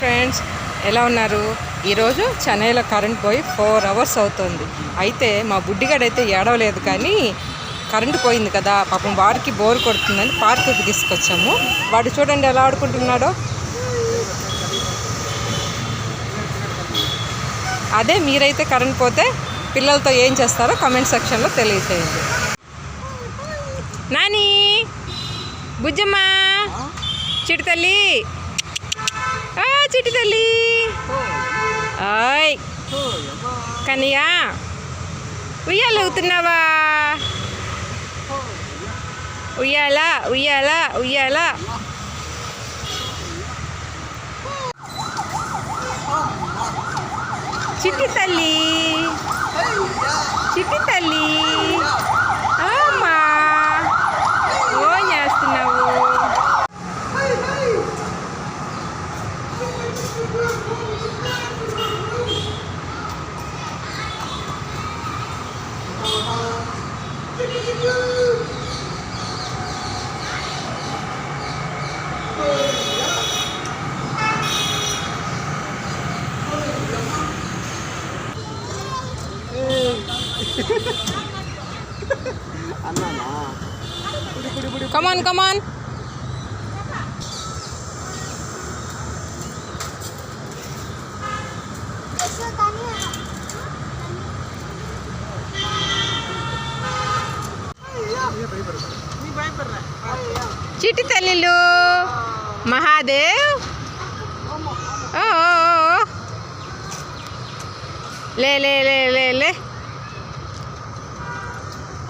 Friends ఎలా ఉన్నారు? ఈరోజు చెన్నైలో కరెంట్ పోయి ఫోర్ అవర్స్ అవుతుంది. అయితే మా బుడ్డిగాడైతే ఏడవలేదు కానీ కరెంట్ పోయింది కదా పాపం వాడికి బోర్ కొడుతుందని పార్కుకి తీసుకొచ్చాము. వాడు చూడండి ఎలా ఆడుకుంటున్నాడో. అదే మీరైతే కరెంట్ పోతే పిల్లలతో ఏం చేస్తారో కమెంట్ సెక్షన్లో తెలియచేయండి. నాని బుజ్జమ్మ చిటి తల్లి ఆ, చిటి తల్లి? ఆయ్ కనియా ఉయ్యాల అవుతున్నావా ఉయ్యాల ఉయ్యాల ఉయ్యాల. చిట్టి తల్లి చిట్టి తల్లి. కమాన్ కమాన్ చిట్టి తల్లిలు మహాదేవ్ ఓ ఓ, ఓ, ఓ. లే లే లే లే లే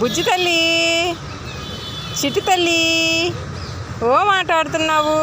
బుజ్జి తల్లి చిటి తల్లి ఓ మాట్లాడుతున్నావు?